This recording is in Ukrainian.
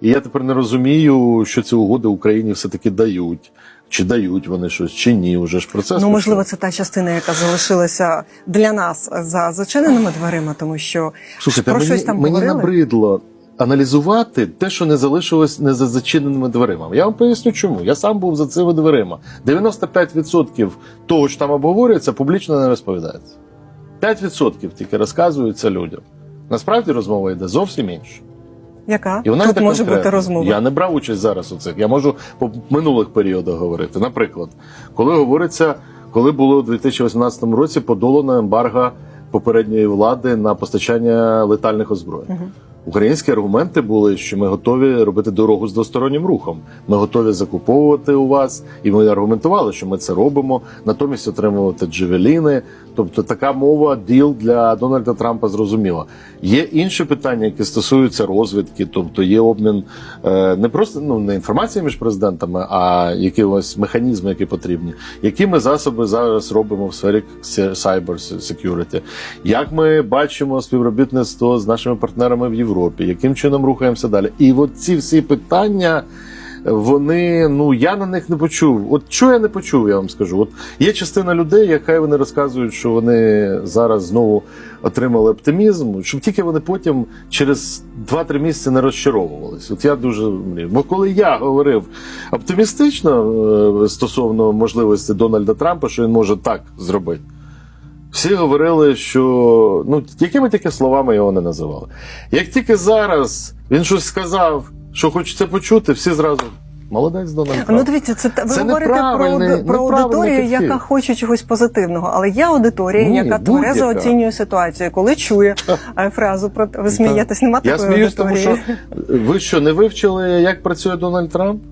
І я тепер не розумію, що ці угоди Україні все-таки дають. Чи дають вони щось, чи ні. Уже ж процес. Ну, можливо, це та частина, яка залишилася для нас за зачиненими дверима, тому що Слухайте, про мені, щось там мені говорили. набридло аналізувати те, що не залишилось не за зачиненими дверима. Я вам поясню, чому. Я сам був за цими дверима. 95% того, що там обговорюється, публічно не розповідається. 5% тільки розказується людям. Насправді розмова йде зовсім інша. Яка І вона тут може бути розмова? Я не брав участь зараз у цих. Я можу по минулих періодах говорити. Наприклад, коли говориться, коли було у 2018 році подолано ембарго попередньої влади на постачання летальних озброєнь. Мгм. Українські аргументи були, що ми готові робити дорогу з двостороннім рухом. Ми готові закуповувати у вас, і ми аргументували, що ми це робимо, натомість отримувати джевеліни. Тобто така мова діл для Дональда Трампа зрозуміла. Є інші питання, які стосуються розвідки, тобто є обмін е, не просто ну не інформації між президентами, а якимось механізми, які потрібні. Які ми засоби зараз робимо в сфері cyber security? Як ми бачимо співробітництво з нашими партнерами в Європі? Яким чином рухаємося далі? І от ці всі питання. Вони ну я на них не почув. От що я не почув, я вам скажу. От є частина людей, яка вони розказують, що вони зараз знову отримали оптимізм, щоб тільки вони потім через 2-3 місяці не розчаровувались. От я дуже мрію. Бо коли я говорив оптимістично е, стосовно можливості Дональда Трампа, що він може так зробити. Всі говорили, що ну якими тільки словами його не називали. Як тільки зараз він щось сказав, що хочеться почути, всі зразу молодець Дональд Трамп. Ну, дивіться, це ви Це говорите про, про аудиторію, підхід. яка хоче чогось позитивного. Але є аудиторія, Ні, яка тверезо оцінює ситуацію, коли чує е, фразу про ви смієтесь, нема Я такої сміюсь, тому що ви що не вивчили, як працює Дональд Трамп?